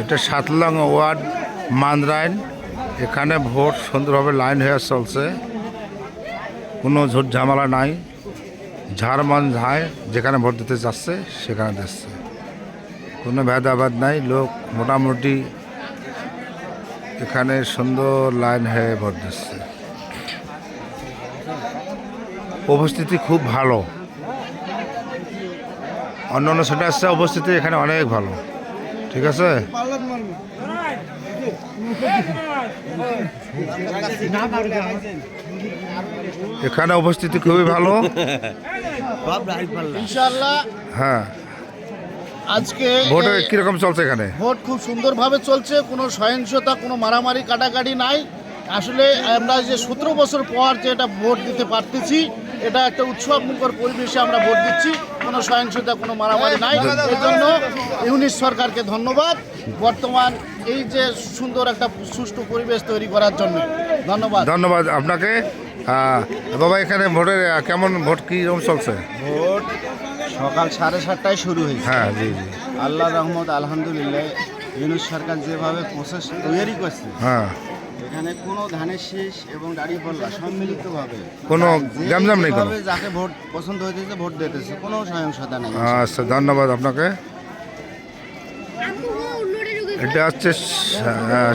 এটা সাতলং ওয়ার্ড মান্দ্রাইন। এখানে ভোট সুন্দরভাবে লাইন হয়ে চলছে। কোনো ঝুট ঝামেলা নাই। ঝাড়মান ঝায় যেখানে ভোট দিতে যাচ্ছে, সেখানে দিচ্ছে। কোনো ভেদাভেদ নাই। লোক মোটামুটি এখানে সুন্দর লাইন হয়ে ভোট দিচ্ছে। উপস্থিতি খুব ভালো। অন্য অন্য সেটা আসছে উপস্থিতি এখানে অনেক ভালো। ঠিক আছে? এখানে উপস্থিতি খুবই ভালো। হ্যাঁ। আজকে ভোট কীরকম চলছে এখানে? ভোট খুব সুন্দরভাবে চলছে কোনো সহিংসতা কোনো মারামারি কাটাকাটি নাই। আসলে আমরা যে সতেরো বছর পর যে এটা ভোট দিতে পারতেছি এটা একটা উৎসব মুখর পরিবেশে আমরা ভোট দিচ্ছি। কোনো সহিংসতা কোনো মারামারি নাই। এই জন্য ইউনিট সরকারকে ধন্যবাদ। বর্তমান এই যে সুন্দর একটা সুষ্ঠু পরিবেশ তৈরি করার জন্য। ধন্যবাদ। ধন্যবাদ আপনাকে। বাবা এখানে ভোটের কেমন ভোট কীরকম চলছে? ভোট সকাল সাড়ে সাতটায় শুরু হয়েছে। হ্যাঁ জি জি। আল্লাহ রহমত আলহামদুলিল্লাহ। ইউনুস সরকার যেভাবে প্রসেস তৈরি করছে হ্যাঁ। এখানে কোনো ধানের শীষ এবং দাড়ি পাল্লা সম্মিলিতভাবে কোনো গ্যামজাম নেই কোনো? যাকে ভোট পছন্দ হইতেছে ভোট দিতেছে কোনো সহিংসতা নেই। আচ্ছা ধন্যবাদ আপনাকে। এটা হচ্ছে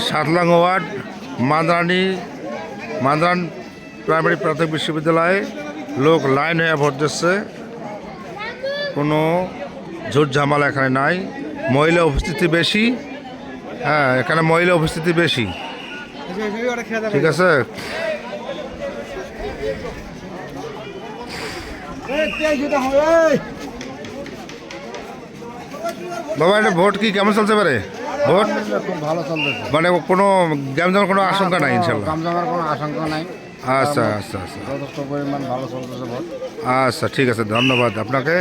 সাতলাং ওয়ার্ড মাদ্রানি মাদ্রান প্রাইমারি প্রাথমিক বিশ্ববিদ্যালয়ে লোক লাইন হয়ে ভোট দিচ্ছে। কোনো ঝুট ঝামেলা এখানে নাই। মহিলা উপস্থিতি বেশি। হ্যাঁ এখানে মহিলা উপস্থিতি বেশি। ঠিক আছে। বাবা এটা ভোট কি? কেমন চলছে পারে ভোট? খুব ভালো চলতেছে মানে কোনো গ্যামজামের কোনো আশঙ্কা নাই ইনশাল্লাহ কামজামার কোনো আশঙ্কা নাই। আচ্ছা আচ্ছা আচ্ছা। যথেষ্ট পরিমাণ ভালো চলতেছে ভোট। আচ্ছা ঠিক আছে ধন্যবাদ আপনাকে।